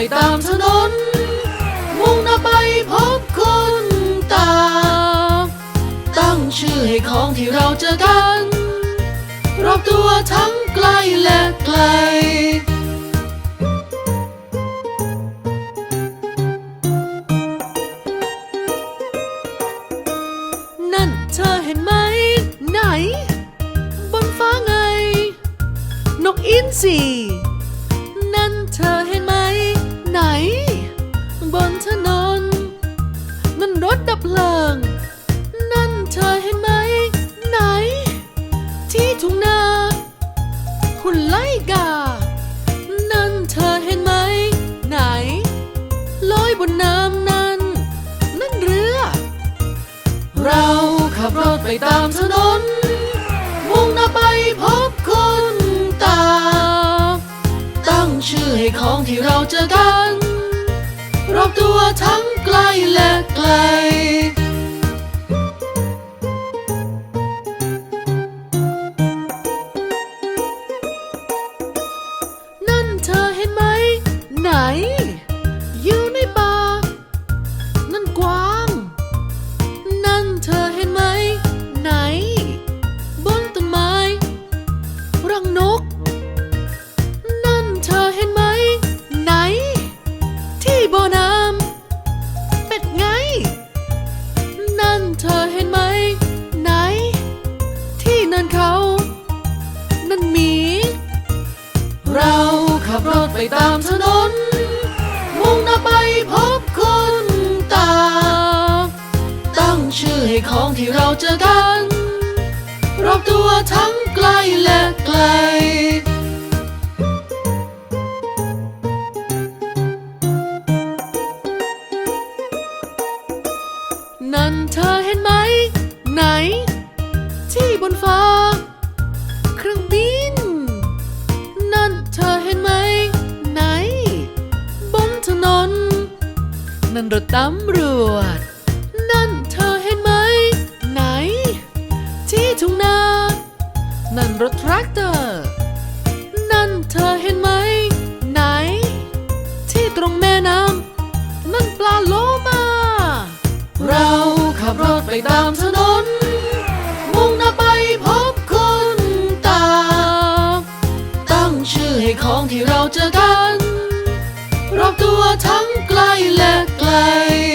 ไปตามถนน มุ่งหน้าไปพบคุณตา ตั้งชื่อให้ของที่เราเจอกัน รอบตัวทั้งไกลและไกลนั่นเธอเห็นไหม ไหน บนฟ้าไง นกอินทรีนั่นเธอเห็น ไล่กา นั่นเธอเห็นไหม ไหน ลอยบนน้ำนั้น นั่นเรือ เราขับรถไปตามถนน มุ่งหน้าไปพบคุณตา ตั้งชื่อให้ของที่เราเจอกัน รอบตัวทั้งไกลและไกล เราขับรถไปตามถนน มุ่งหน้าไปพบคุณตา ตั้งชื่อให้ของที่เราเจอกันรอบตัวทั้งไกลและไกลนั่นเธอเห็นไหม ไหน นั่นรถตำรวจ นั่นเธอเห็นไหม ไหน ที่ทุ่งนา นั่นรถแทรกเตอร์ นั่นเธอเห็นไหม ไหน ที่ตรงแม่น้ำ นั่นปลาโลมา เราขับรถไปตามถนน มุ่งหน้าไปพบคุณตา ตั้งชื่อให้ของที่เราเจอกันรอบตัวทั้งไกลและ Bye.